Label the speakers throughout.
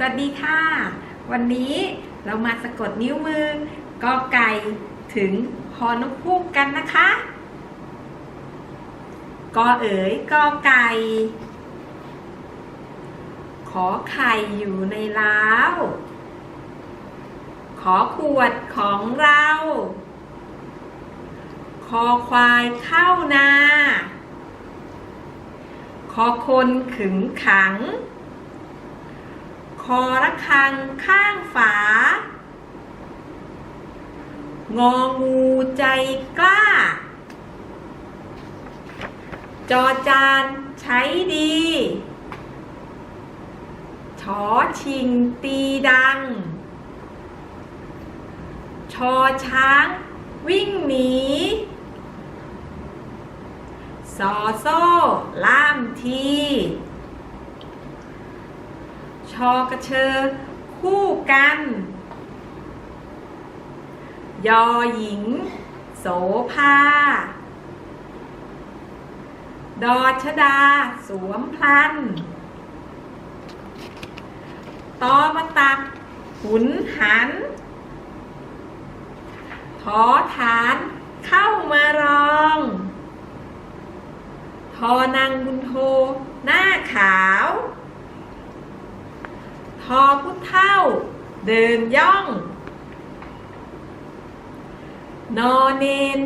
Speaker 1: สวัสดีค่ะ วันนี้เรามาสะกดนิ้วมือกอไก่ถึงฮอนกฮูกกันนะคะกอเอ๋ยกอไก่ ขอไข่อยู่ในล้าวขอขวดของเรา คอควายเข้านา คอคนขึงขัง คอระคังข้างฝา งองูใจกล้า จอจานใช้ดีชอชิงตีดัง ชอช้างวิ่งหนีซอโซ่ล่ามที ชอกระเชอ คู่กัน ยอหญิง โสภา ดอชดา สวมพลันตอมาตัก หุนหันทอฐานเข้ามารอง ทอนางบุญโท หน้าขาว ทอผู้เท่า เดินย่อง นอเนน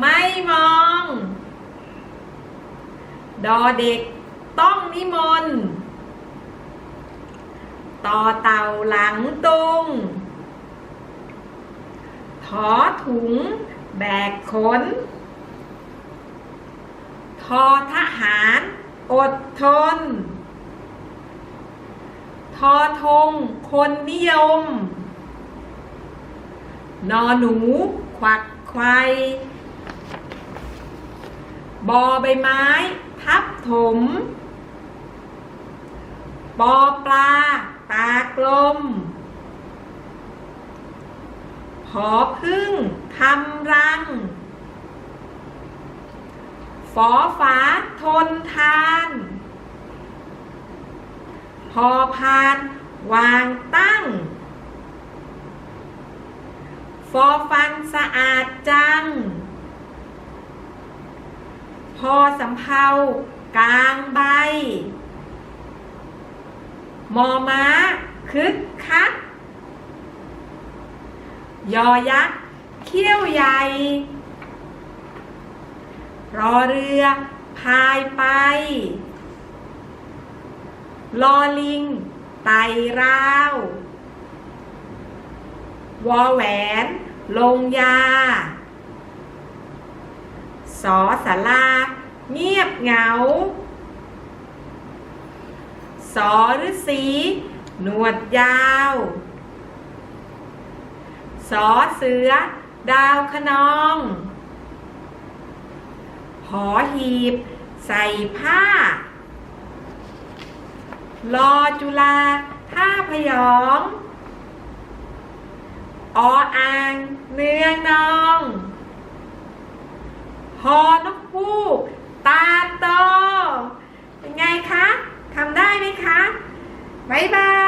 Speaker 1: ไม่มอง ดอเด็กต้องนิมนต์ต่อเต่าหลังตุง ถอถุง แบกขน ทอทหาร อดทน ทอทง คนนิยม นอหนู ควักไขวบอใบไม้ ทับถม ปอปลา ตากลมหอพึ่งทำรัง ฝอฟ้าทนทาน พอพานวางตั้ง ฟอฟันสะอาดจัง พอสำเภากลางใบ มอม้าคึกคัก ยอยักษ์เขี้ยวใหญ่ รอเรือพายไป ลอลิง ไตราว วอแหวน ลงยา สอสาราเงียบเหงา สอฤาษีหนวดยาว สอเสือ ดาวขนอง หอหีบ ใส่ผ้า รอจุฬาท่าพยองออ่างเนืองนองหอนกฮูกตาโต เป็นไงคะ ทำได้ไหมคะ บ๊ายบาย